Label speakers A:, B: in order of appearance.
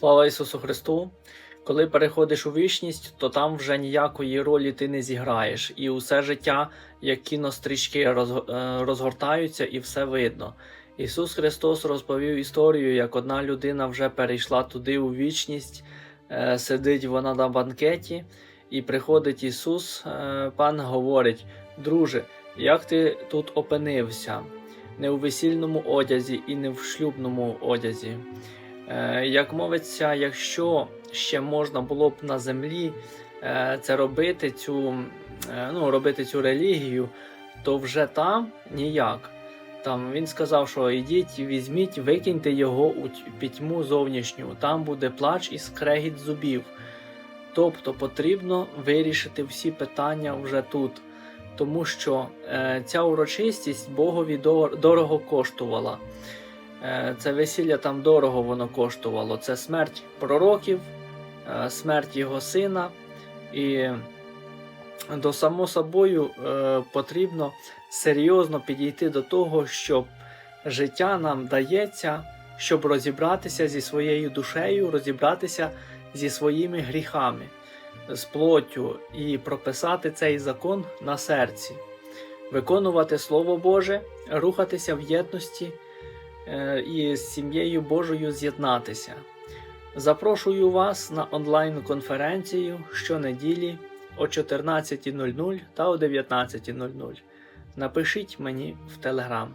A: Слава Ісусу Христу! Коли переходиш у вічність, то там вже ніякої ролі ти не зіграєш, і усе життя, як кінострічки, е, розгортаються і все видно. Ісус Христос розповів історію, як одна людина вже перейшла туди у вічність, е, сидить вона на банкеті, і приходить Ісус, е, пан говорить: Друже, як ти тут опинився? Не у весільному одязі і не в шлюбному одязі. Е, Як мовиться, якщо ще можна було б на землі е, це робити, цю, е, ну, робити цю релігію, то вже там ніяк. Там він сказав, що ідіть, візьміть, викиньте його у пітьму зовнішню, там буде плач і скрегіт зубів. Тобто потрібно вирішити всі питання вже тут, тому що е, ця урочистість Богові дорого коштувала. Е, Це весілля там дорого воно коштувало. Це смерть пророків, е, смерть його сина. І до само собою е, потрібно серйозно підійти до того, щоб життя нам дається, щоб розібратися зі своєю душею, розібратися зі своїми гріхами, з плоттю і прописати цей закон на серці, виконувати Слово Боже, рухатися в єдності і з сім'єю Божою з'єднатися. Запрошую вас на онлайн-конференцію щонеділі о 14.00 та о 19.00. Напишіть мені в Телеграм.